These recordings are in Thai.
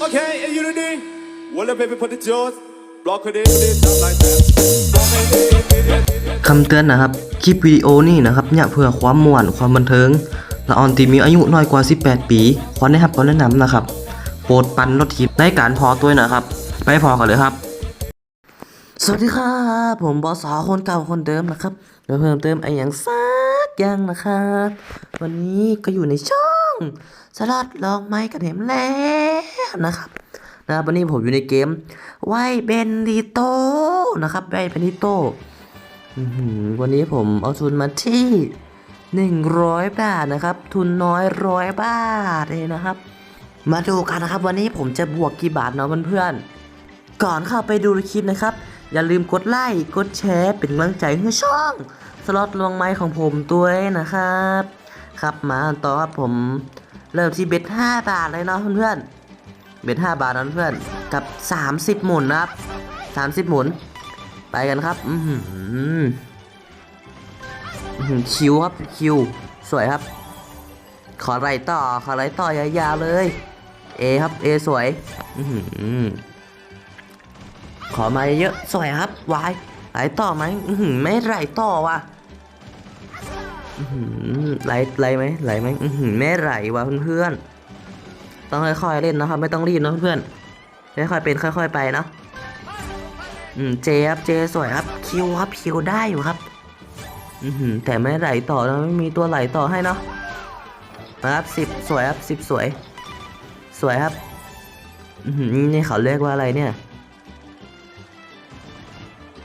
Okay, and you ready? Well, baby, put the jaws. Block it in, just like that. คำเตือนนะครับ คลิปวิดีโอนี้นะครับเนี่ยเพื่อความม่วนความบันเทิง และออนที่มีอายุน้อยกว่า 18 ปีขอได้รับคำแนะนำนะครับ โปรดปันรถทิพในการพอตัวนะครับ ไปพอกันเลยครับ สวัสดีครับ ผมบอสอคนเก่าคนเดิมนะครับเดี๋ยวเพิ่มเติมไอ้อย่างสักอย่างนะครับ วันนี้ก็อยู่ในช่อง สลัดลองไม้กระเทียมแล้วนะครับนะครับวันนี้ผมอยู่ในเกมไวเบนดิโตนะครับไวเบนดิโตวันนี้ผมเอาทุนมาที่ 100 บาทนะครับ ทุนน้อยร้อยบาทเองนะครับ มาดูกันนะครับ วันนี้ผมจะบวกกี่บาทเนาะเพื่อนๆก่อนเข้าไปดูคลิปนะครับ อย่าลืมกดไลค์กดแชร์เป็นกำลังใจให้ช่อง สล็อตลวงไม้ของผมด้วยนะครับ ครับมาต่อครับผมเริ่มที่เบ็ด5บาทเลยเนาะเพื่อนๆเบ็ด5บาทนะเพื่อนกับ30หมุนนะครับ30หมุน ไปกันครับอือหืออื้อหือคิวครับคิวสวยครับ ขอไรต่อขอไรต่อยาวๆเลยเอครับเอสวยอืขอมาเยอะสวยครับวายไหลต่อไหมไม่ไหลต่อว่ะ ไหลไหลไหมไหลไหมอือหือไม่ไหลว่ะเพื่อนๆต้องค่อยๆเล่นนะครับ ไม่ต้องรีบนะเพื่อนๆค่อยๆเป็นค่อย ๆ ไปเนาะอืมเจครับเจสวยครับคิวครับคิวได้อยู่ครับ อืแต่ไม่ไหลต่อนะไม่มีตัวไหลต่อให้เนาะนะครับสิบสวยครับสิบสวย สวยครับ อือหือนี่เขาเรียกว่าอะไรเนี่ย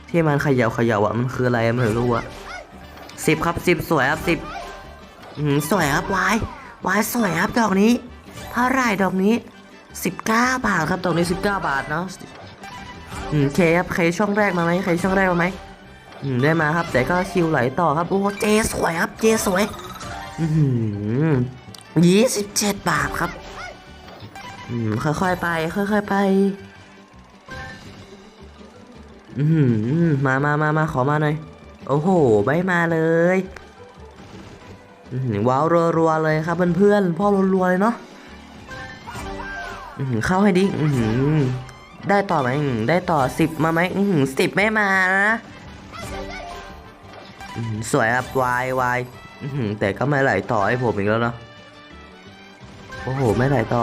ที่มันเขย่าเขย่าอะมันคืออะไรไม่รู้อะ สิบครับสิบสวยครับสิบหือสวยครับวายวายสวยครับดอกนี้เท่าไรดอกนี้สิบเก้าบาทครับดอกนี้สิบเก้าบาทเนาะอืมเคครับเคช่องแรกมาไหมเคช่องแรกมาไหมอืมได้มาครับ แต่ก็คิวไหลต่อครับโอ้โหเจสวยครับเจสวยอืมยี่สิบเจ็ดบาทครับอืมค่อยๆไป ค่อยๆไปอืมมามามามาขอมาหน่อย โอ้โหไม่มาเลยอื้อหือว้าวรัวๆเลยครับเพื่อนๆพ่อรัวๆเลยเนาะเข้าให้ดิได้ต่อไหมได้ต่อสิบมาไหมสิบไม่มานะสวยครับวายวายแต่ก็ไม่ไหลต่อให้ผมอีกแล้วเนาะโอ้โหไม่ไหลต่อ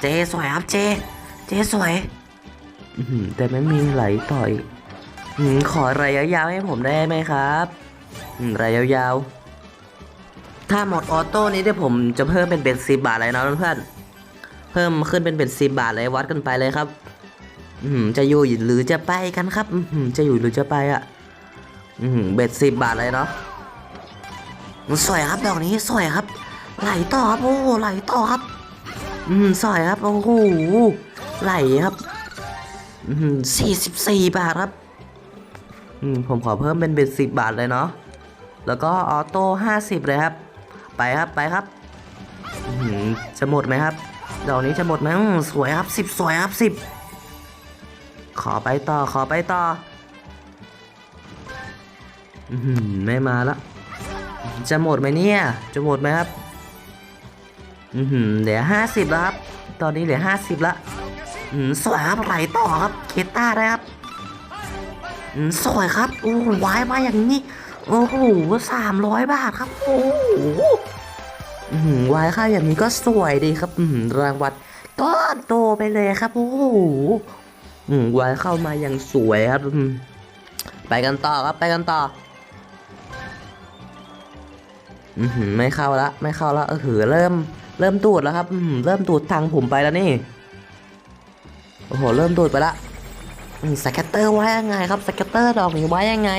เจสวยครับเจ เจสวยแต่ไม่มีไหลต่ออีกอื้อหือ ขอระยะยาวให้ผมได้ไหมครับระยะยาวถ้าหมดออโต้นี้เดี๋ยวผมจะเพิ่มเป็นเป็นสิบบาทเลยนะเพื่อนเพิ่มขึ้นเป็นเป็นสิบบาทเลยวัดกันไปเลยครับ อืมจะอยู่หรือจะไปกันครับ อืมจะอยู่หรือจะไปอะ อืมเบ็ดสิบบาทเลยเนาะสวยครับดอกนี้สวยครับ ไหลต่อครับโอ้โหไหลต่อครับ อืมสวยครับโอ้โหไหลครับ อืมสี่สิบสี่บาทครับ อืมผมขอเพิ่มเป็นเบ็ดสิบบาทเลยเนาะแล้วก็ออโต้ห้าสิบเลยครับ ไปครับไปครับอืมจะหมดไหมครับดอกนี้จะหมดไหมสวยครับสิบสวยครับสิบขอไปต่อขอไปต่ออือหือไม่มาละ จะหมดไหมเนี่ย จะหมดไหมครับอือหือเหลือห้าสิบแล้วครับ ตอนนี้เหลือห้าสิบละอืมสวยครับไหลต่อครับ เคต้าได้ครับ สวยครับโอ้วายมาอย่างนี้ โอ้โหสามร้อยบาทครับ โอ้โหวายค่าอย่างนี้ก็สวยดีครับรางวัลก้อนโตไปเลยครับ โอ้โหวายเข้ามาอย่างสวยครับ ไปกันต่อครับ ไปกันต่ออือหือไม่เข้าละ ไม่เข้าละเออหือเริ่ม เริ่มตูดแล้วครับอืมเริ่มตูดทางผมไปแล้วนี่ โอ้โห เริ่มตูดไปละ อืมสแกตเตอร์ไว้ยังไงครับสแกตเตอร์ดอกนี้ไว้ยังไง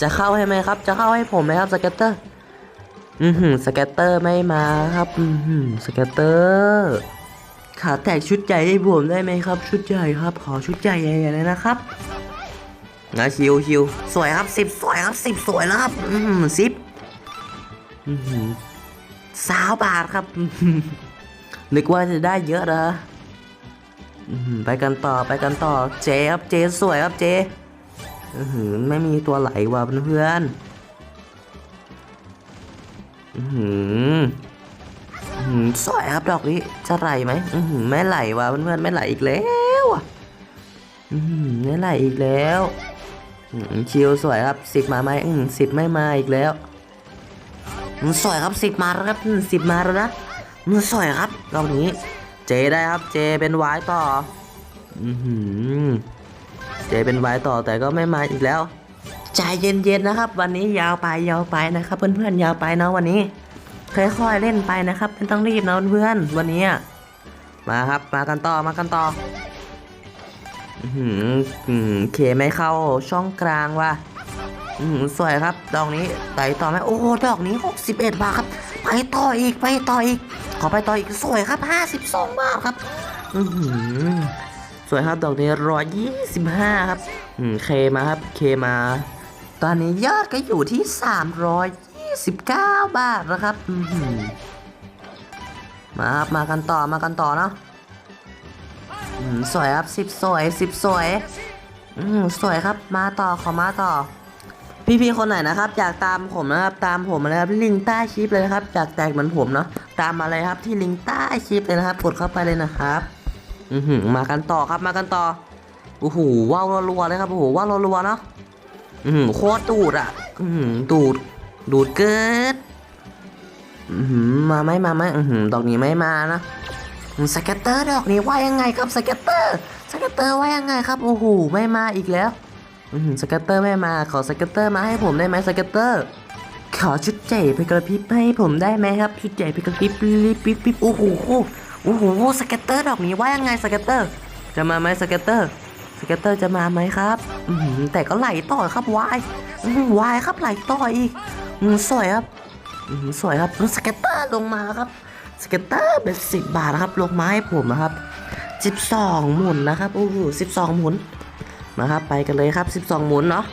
จะเข้าให้ไหมครับ จะเข้าให้ผมไหมครับสแกตเตอร์อือหือสแกตเตอร์ไม่มาครับอือหือสแกตเตอร์ขาแตกชุดใหญ่ให้ผมได้ไหมครับ ชุดใหญ่ครับ ขอชุดใหญ่ใหญ่เลยนะครับนะชิวชิวสวยครับสิบสวยครับสิบสวยแล้วครับอืมสิบอื้อหือสาวบาทครับ นึกว่าจะได้เยอะนะ ไปกันต่อไปกันต่อเจครับเจสวยครับเจอื้อหือไม่มีตัวไหลว่ะเพื่อนอื้อหืออื้อหือสวยครับดอกนี้จะไหลไหมอือหือไม่ไหลว่ะเพื่อนๆไม่ไหลอีกแล้วอือหือไม่ไหลอีกแล้วชิวสวยครับสิบมาไหมอืมสิบไม่มาอีกแล้วสวยครับสิบมาแล้วครับสิบมาแล้วนะสวยครับดอกนี้ เจได้ครับเจเป็นวายต่ออือหือเจเป็นวายต่อแต่ก็ไม่มาอีกแล้วใจเย็นๆนะครับ วันนี้ยาวไปยาวไปนะครับ เพื่อนๆยาวไปเนาะวันนี้ค่อยๆเล่นไปนะครับไม่ต้องรีบนะเพื่อนๆวันนี้มาครับมากันต่อมากันต่อเคไม่เข้าช่องกลางว่ะสวยครับ ดอกนี้ไปต่อไหมโอ้ดอกนี้ 61บาทครับ ไปต่ออีกไปต่ออีก ขอไปต่ออีกสวยครับ52บาทครับ อือสวยครับดอกนี้125ครับ อืมเคมาครับเคมา ตอนนี้ยอดก็อยู่ที่329บาทนะครับ อื้อหือมาครับมากันต่อมากันต่อเนาะสวยครับสิบสวยสิบสวย อืมสวยครับมาต่อขอมาต่อ พี่ๆคนไหนนะครับอยากตามผมนะครับตามผมมาเลยครับลิงใต้คลิปเลยนะครับอยากแตกเหมือนผมเนาะตามมาเลยครับที่ลิงใต้คลิปเลยนะครับกดเข้าไปเลยนะครับ อือหือมากันต่อครับมากันต่อโอ้โหว้าวรัวเลยครับโอ้โหว้าวรัวเนาะอืมโคตรดูดอะ อืมดูดดูดเกิดอืมมาไหมมาไหมอืมดอกนี้ไม่มานะสเก็ตเตอร์ดอกนี้ว่ายังไงครับสเก็ตเตอร์สเก็ตเตอร์ว่ายังไงครับโอ้โหไม่มาอีกแล้ว สเก็ตเตอร์ไม่มา ขอสเก็ตเตอร์มาให้ผมได้ไหมสเก็ตเตอร์ ขอชุดใหญ่ไปกระพริบให้ผมได้ไหมครับ ชุดใหญ่ไปกระพริบปิ๊บปิ๊บปิ๊บโอ้โหโอ้โหสเก็ตเตอร์ดอกนี้ว่ายังไงสเก็ตเตอร์ จะมาไหมสเก็ตเตอร์สเก็ตเตอร์จะมาไหมครับอแต่ก็ไหลต่อครับวายวายครับไหลต่ออีกสวยครับสวยครับสเก็ตเตอร์ลงมาครับสเก็ตเตอร์เป็นสิบบาทนะครับลงมาให้ผมนะครับสิบสองหมุนนะครับโอ้โหสิบสองหมุน มาครับไปกันเลยครับสิบสองหมุนเนาะ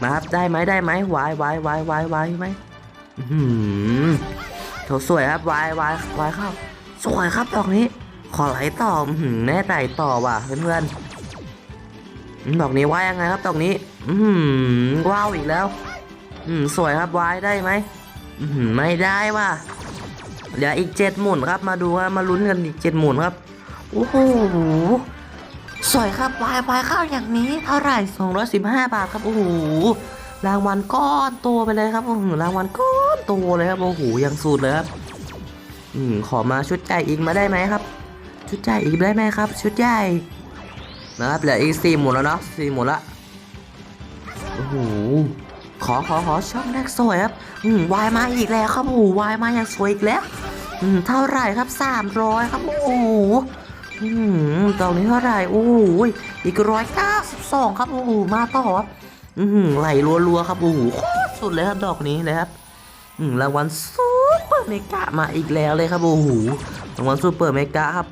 มาครับได้ไหมได้ไหมวายวายวายวายวายไหมอือหืมโถสวยครับวายวายวายเข้า สวยครับดอกนี้ ขอไหลต่อหือแน่ใจต่อว่ะเพื่อนๆอืมดอกนี้ว่ายังไงครับดอกนี้ อือหือว้าวอีกแล้ว อืมสวยครับวายได้ไหมอือหือไม่ได้ว่ะเดี๋ยวอีกเจ็ดหมุนครับมาดูว่ามาลุ้นกันอีกเจ็ดหมุนครับโอ้โห สวยครับวายวายข้าวอย่างนี้เท่าไหร่215 บาทครับโอ้โหรางวัลก้อนโตไปเลยครับโอ้โหรางวัลก้อนโตเลยครับโอ้โหยังสุดเลยครับอืมขอมาชุดใหญ่อีกมาได้ไหมครับ ชุดใหญ่อีกได้ไหมครับ ชุดใหญ่นะครับเหลืออีกสี่หมุนแล้วเนาะสี่หมุนละโอ้โหขอขอขอช่องแรกสวยครับอืมวายมาอีกแล้วครับโอ้โหวายมาอย่างสวยอีกแล้วอืมเท่าไหร่ครับสามร้อยครับโอ้โห อืมตรงนี้เท่าไหร่โอ้โหอีกร้อยเก้าสิบสองครับโอ้โหมาต่อครับอืมไหลรัวๆครับโอ้โหโคตรสุดเลยครับดอกนี้เลยครับ อืมรางวัลซูเปอร์เมกะมาอีกแล้วเลยครับโอ้โหรางวัลซูเปอร์เมกะครับ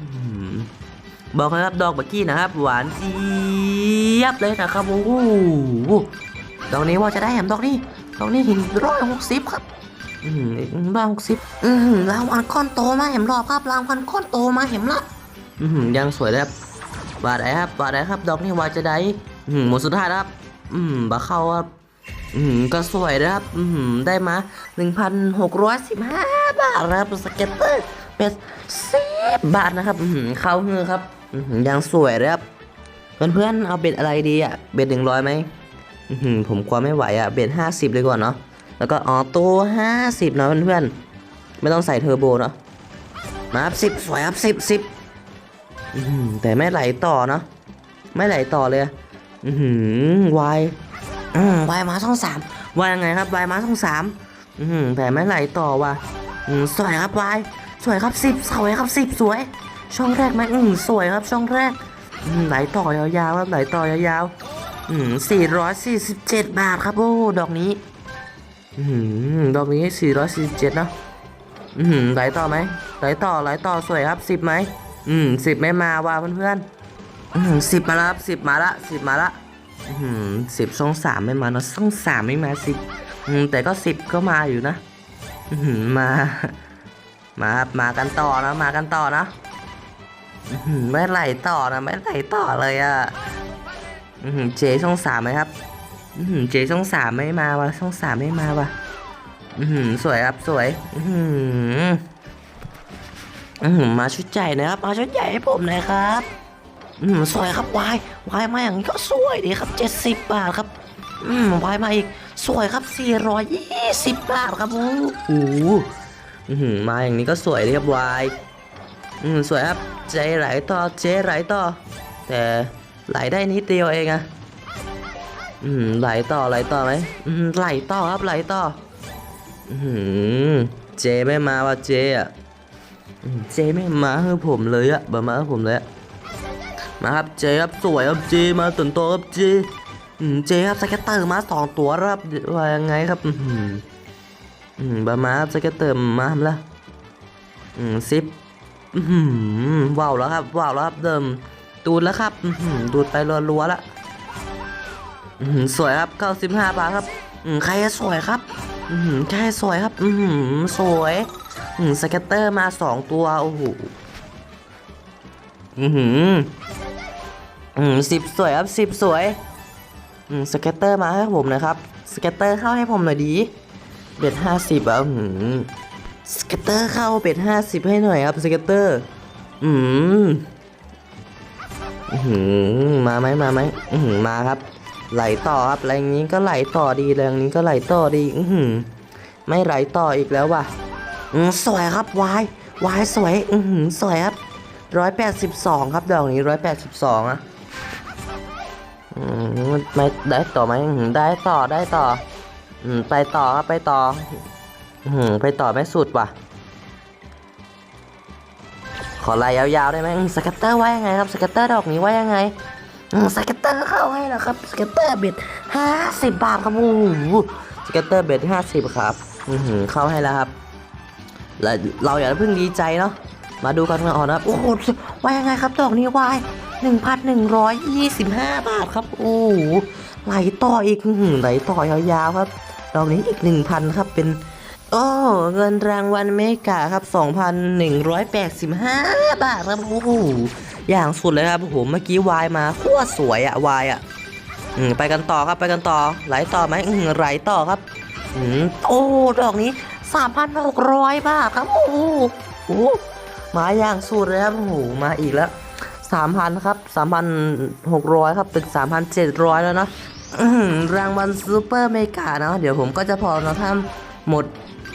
บอกเลยครับดอกเมื่อกี้นะครับ หวานเจี๊ยบเลยนะครับโอ้โหดอกนี้ว่าจะได้แหมดอกนี้ดอกนี้หินร้อยหกสิบครับอืมร้อยหกสิบอืมรางวัลก้อนโตมาเห็นรอบครับรางวัลก้อนโตมาเห็นละ ยังสวยเลยครับบาทไหนครับบาทไหนครับ ดอกนี้ว่าจะได้หมดสุดท้ายแล้วครับ อืมบาเข้าครับอืมก็สวยนะครับ อืมได้มา 1,615 บาทนะครับสเก็ตเตอร์เป็นสิบบาทนะครับ อืมเข้าเงือครับ อืมยังสวยเลยครับ เพื่อนๆเอาเบ็ดอะไรดีอะ เบ็ดหนึ่งร้อยไหมอืมผมกลัวไม่ไหวอะ เบ็ดห้าสิบเลยก่อนเนาะ แล้วก็ออโต้ห้าสิบเนาะเพื่อนๆ ไม่ต้องใส่เทอร์โบเนาะ มาครับสิบสวยครับสิบสิบ แต่ไม่ไหลต่อเนาะไม่ไหลต่อเลย อืมวายอืมวายมาช่องสามวายยังไงครับวายมาช่องสามอืมแต่ไม่ไหลต่อว่ะอืมสวยครับวายสวยครับสิบสวยครับสิบสวย ช่องแรกไหมอืมสวยครับช่องแรกอืมไหลต่อยาวๆครับไหลต่อยาวๆอืมสี่ร้อยสี่สิบเจ็ดบาทครับโอ้ดอกนี้ อืมดอกนี้สี่ร้อยสี่สิบเจ็ดเนาะอืมไหลต่อไหมไหลต่อไหลต่อสวยครับสิบไหม อืมสิบไม่มาว่ะเพื่อนๆอืมสิบมาแล้วสิบมาละสิบมาละอืมสิบช่องสามไม่มาเนอะช่องสามไม่มาสิบอืมแต่ก็สิบก็มาอยู่นะอื้อหือมามาครับมากันต่อนะมากันต่อนะอื้อหือไม่ไหลต่อนะไม่ไหลต่อเลยอะอื้อหือเจช่องสามไหมครับอื้อหือเจช่องสามไม่มาวะช่องสามไม่มาวะอื้อหือสวยครับสวย อื อืมมาชุดใหญ่นะครับ มาชุดใหญ่ให้ผมหน่อยครับอืมสวยครับวายวายมาอย่างนี้ก็สวยดีครับ 70 บาทครับอืมวายมาอีกสวยครับ 420 บาทครับโอ้โหอื้อหือมาอย่างนี้ก็สวยดีครับวายอืมสวยครับเจไหลต่อเจไหลต่อ แต่ไหลได้นิดเดียวเองอะอืมไหลต่อไหลต่อไหมอืมไหลต่อครับไหลต่ออืมเจไม่มาว่ะเจอะอืม เจไม่มาให้ผมเลยอะบมาให้ผมเลยอะมาครับเจครับสวยครับเจมาตื่นตัวครับเจเจครับสเก็ตเตอร์มาสองตัวครับว่ายังไงครับอืมบามาครับสเก็ตเตอร์มาทำละอืมซิปอืมว้าวแล้วครับว้าวแล้วครับเดิมดูดแล้วครับอืมดูดไปรัวๆล้วอืมสวยครับเก้าสิบห้าบาทครับอืมใครสวยครับอืมใครสวยครับอืมสวย อืมสเกตเตอร์มาสองตัว โอ้โห อืมอืมสิบสวยครับสิบสวย อืมสเกตเตอร์มาให้ผมนะครับสเกตเตอร์เข้าให้ผมหน่อยดี เบ็ดห้าสิบอะอืมสเก็ตเตอร์เข้าเบ็ดห้าสิบให้หน่อยครับสเก็ตเตอร์ อืมอือหือมาไหมมาไหมอือมาครับ ไหลต่อครับแรงนี้ก็ไหลต่อดีแรงนี้ก็ไหลต่อดี อือหือไม่ไหลต่ออีกแล้วว่ะ สวยครับวายวายสวย อือหือสวยครับร้อยแปดสิบสองครับดอกนี้ร้อยแปดสิบสองอะอืมไม่ได้ต่อไหมได้ต่อได้ต่อ อืมไปต่อครับไปต่อ อืมไปต่อไม่สุดว่ะ ขอลายยาวๆได้ไหมสก็ตเตอร์ว่ายังไงครับสก็ตเตอร์ดอกนี้ว่ายังไงอืมสก็ตเตอร์เข้าให้แล้วครับสก็ตเตอร์เบ็ดห้าสิบบาทครับโอ้โหสก็ตเตอร์เบ็ดห้าสิบครับ อือหือเข้าให้แล้วครับ แล้วเราอย่าเพิ่งดีใจเนาะมาดูกันก่อนนะครับโอ้โหว่ายังไงครับดอกนี้วาย1,125 บาทครับ โอ้โหไหลต่ออีกไหลต่อยาวๆครับ ดอกนี้อีก 1,000 ครับเป็นโอ้เงินรางวัลเมกาครับ 2,185 บาทครับโอ้โหอย่างสุดเลยครับโอ้โหเมื่อกี้วายมาโคตรสวยอะวายอะไปกันต่อครับไปกันต่อไหลต่อไหมไหลต่อครับอืมโอ้ดอกนี้ 3,600 บาทครับโอ้โหโอ้โหมาอย่างสุดเลยครับโอ้โหมาอีกแล้วสามพันครับสามพันหกร้อยครับเป็นสามพันเจ็ดร้อยแล้วเนาะรางวัลซูเปอร์เมกาเนาะเดี๋ยวผมก็จะพอเนาะถ้าหมด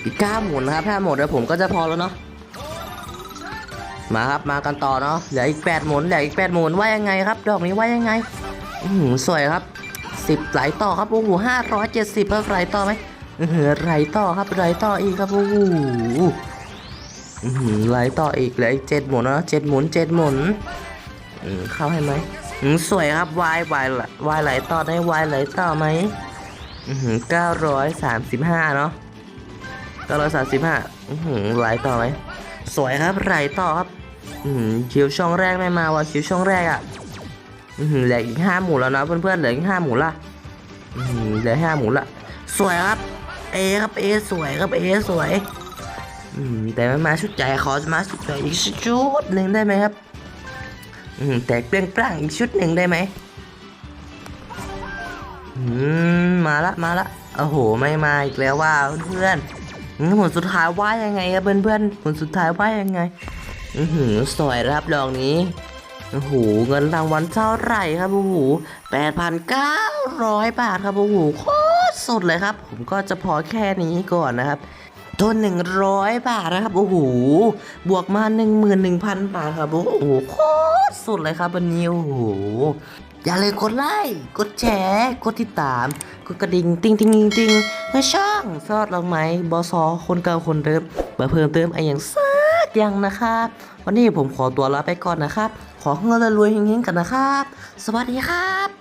อีกเก้าหมุนนะครับถ้าหมดแล้วผมก็จะพอแล้วเนาะมาครับมากันต่อเนาะเหลืออีกแปดหมุนเหลืออีกแปดหมุนว่ายังไงครับ ดอกนี้ว่ายังไงอืสวยครับสิบไหลต่อครับโอ้โหห้าร้อยเจ็ดสิบครับไหลต่อไหม ไหลต่อครับไหลต่ออีกครับโอ้โหไหลต่ออีกเหลืออีกเจ็ดหมุนนะเจ็ดหมุนเจ็ดหมุนเข้าให้ไหมสวยครับวายวายวายไหลต่อได้วายไหลต่อไหมเก้าร้อยสามสิบห้าเนาะเก้าร้อยสามสิบห้าไหลต่อไหมสวยครับไหลต่อครับคิวช่องแรกไม่มาว่ะคิวช่องแรกอะเหลืออีกห้าหมุนแล้วนะเพื่อนๆเหลืออีกห้าหมุนละเหลือห้าหมุนละสวยครับ เอครับเอสวยครับเอสวยอืมแต่ไม่มาชุดใหญ่ขอมาชุดใหญ่อีกชุดหนึ่งได้ไหมครับ อืมแต่เปรี้ยงปร้างอีกชุดหนึ่งได้ไหมอืมมาละมาละโอ้โหไม่มาอีกแล้วว่าเพื่อนผลสุดท้ายว่ายังไงครับเพื่อนๆผลสุดท้ายว่ายังไง อือหือสวยรับดอกนี้โอ้โหเงินรางวัลเท่าไหร่ครับโอ้โหแปดพันเก้าร้อยบาทครับโอ้โหโค สุดเลยครับ ผมก็จะพอแค่นี้ก่อนนะครับตัวหนึ่งร้อยบาทนะครับ โอ้โห บวกมาหนึ่งหมื่นหนึ่งพันบาทครับ โอ้โห โคตรสุดเลยครับวันนี้ โอ้โห อย่าเลืมกดไลค์ กดแชร์ กดติดตาม กดกระดิ่ง ติ้งติ้งติ้งติ้งเพื่อช่องซอดลองไหม บอสอคนเก่าคนเดิมมาเพิ่มเติมไอ้อย่างซักย่างนะครับ วันนี้ผมขอตัวลาไปก่อนนะครับ ขอเงินรวยๆเฮงๆกันนะครับ สวัสดีครับ